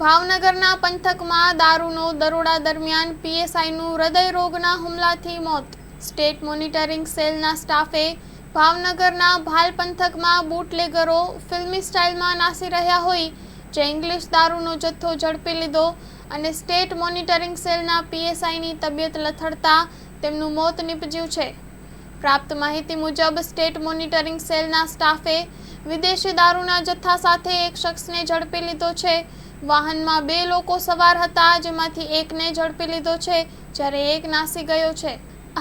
ભાવનગરના પંથકમાં દારૂનો દરોડા દરમિયાન પીએસઆઈનું હૃદય રોગના હુમલાથી મોત. સ્ટેટ મોનિટરિંગ સેલના સ્ટાફે ભાવનગરના ભાલ પંથકમાં બુટલેગરો ફિલ્મી સ્ટાઇલમાં નાસી રહ્યા હોય, જે ઇંગ્લિશ દારૂનો જથ્થો ઝડપી લીધો અને સ્ટેટ મોનિટરિંગ સેલના પીએસઆઈની તબિયત લથડતા તેમનું મોત નીપજ્યું છે. પ્રાપ્ત માહિતી મુજબ, સ્ટેટ મોનિટરિંગ સેલના સ્ટાફે વિદેશી દારૂના જથ્થા સાથે એક શખ્સને ઝડપી લીધો છે. વાહનમાં બે લોકો સવાર હતા, જેમાંથી એકને ઝડપી લીધો છે, જ્યારે એક નાસી ગયો છે.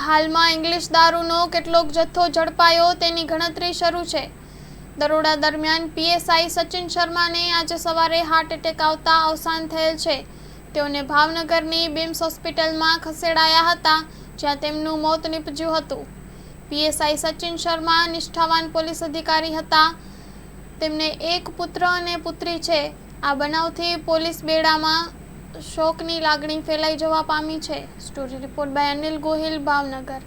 હાલમાં ઇંગ્લિશ દારૂનો કેટલોક જથ્થો ઝડપાયો તેની ગણતરી શરૂ છે. દરોડા દરમિયાન પીએસઆઈ સચિન શર્માને આજે સવારે હાર્ટ એટેક આવતા અવસાન થયેલ છે. તેઓને ભાવનગરની બિમ્સ હોસ્પિટલમાં ખસેડાયા હતા, જ્યાં તેમનું મોત નીપજ્યું હતું. પીએસઆઈ સચિન શર્મા નિષ્ઠાવાન પોલીસ અધિકારી હતા. તેમને એક પુત્ર અને પુત્રી છે. આ બનાવથી પોલીસ બેડામાં શોકની લાગણી ફેલાઈ જવા પામી છે. Story report by Anil Gohil, Bhavnagar.